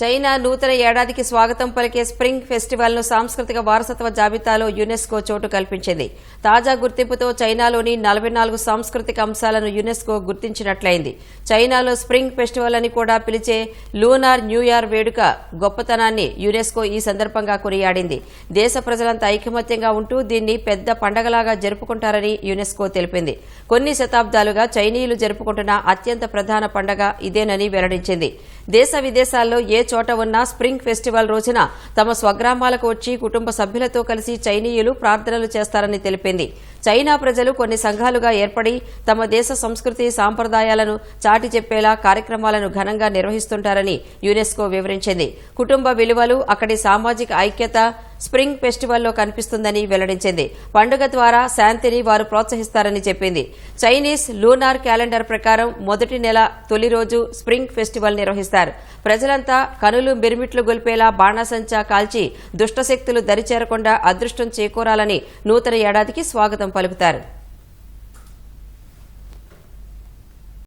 China నూతన ఏడాదికి స్వాగతం పలికే స్ప్రింగ్ ఫెస్టివల్ను సాంస్కృతిక వారసత్వ జాబితాలో యునెస్కో చోటు కల్పించింది. తాజా గుర్తింపుతో చైనాలోని నలభై నాలుగు సాంస్కృతిక అంశాలను యునెస్కో గుర్తించినట్లయింది. చైనాలో స్ప్రింగ్ ఫెస్టివల్ అని కూడా పిలిచే లూనార్ న్యూ ఇయర్ వేడుక గొప్పతనాన్ని యునెస్కో ఈ సందర్భంగా కొనియాడింది. దేశ ప్రజలంతా ఐకమత్యంగా ఉంటూ దీన్ని పెద్ద పండగలాగా జరుపుకుంటారని యునెస్కో తెలిపింది. కొన్ని శతాబ్దాలుగా చైనీయులు జరుపుకుంటున్న అత్యంత ప్రధాన పండగ ఇదేనని వెల్లడించింది. దేశ విదేశాల్లో ఏ చోట ఉన్న స్ప్రింగ్ ఫెస్టివల్ రోజున తమ స్వగ్రామాలకు వచ్చి కుటుంబ సభ్యులతో కలిసి చైనీయులు ప్రార్థనలు చేస్తారని తెలిపింది. చైనా ప్రజలు కొన్ని సంఘాలుగా ఏర్పడి తమ దేశ సంస్కృతి సాంప్రదాయాలను చాటి చెప్పేలా కార్యక్రమాలను ఘనంగా నిర్వహిస్తుంటారని యునెస్కో వివరించింది. కుటుంబ విలువలు అక్కడి సామాజిక ఐక్యత స్ప్రింగ్ ఫెస్టివల్లో కనిపిస్తుందని వెల్లడించింది. పండుగ ద్వారా శాంతిని వారు ప్రోత్సహిస్తారని చెప్పింది. చైనీస్ లూనార్ క్యాలెండర్ ప్రకారం మొదటి నెల తొలి రోజు స్ప్రింగ్ ఫెస్టివల్ నిర్వహిస్తారు. ప్రజలంతా కనులు మిరుమిట్లు గొల్పేలా బాణాసంచా కాల్చి దుష్టశక్తులు దరిచేరకుండా అదృష్టం చేకూరాలని నూతన ఏడాదికి స్వాగతం పలుకుతారు.